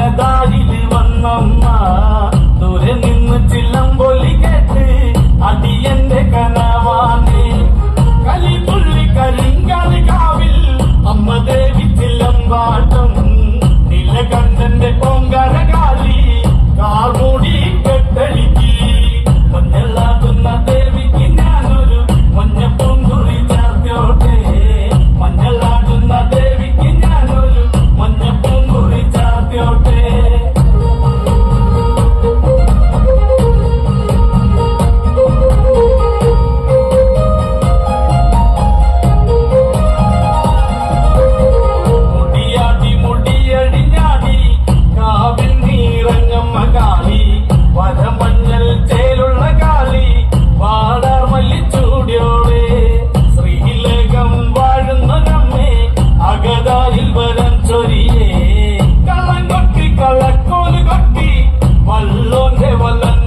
ചിലതായിൽ വന്നമ്മ. ദൂരെ നിന്ന് ചില്ലം പൊലി കേട്ട് അടിയന്റെ കനവാനെ കലി പുള്ളി കരിങ്കാലി കാവിൽ അമ്മ ദേവി ചില്ലം പാട്ടം നില കണ്ടന്റെ പൊങ്കര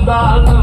Bala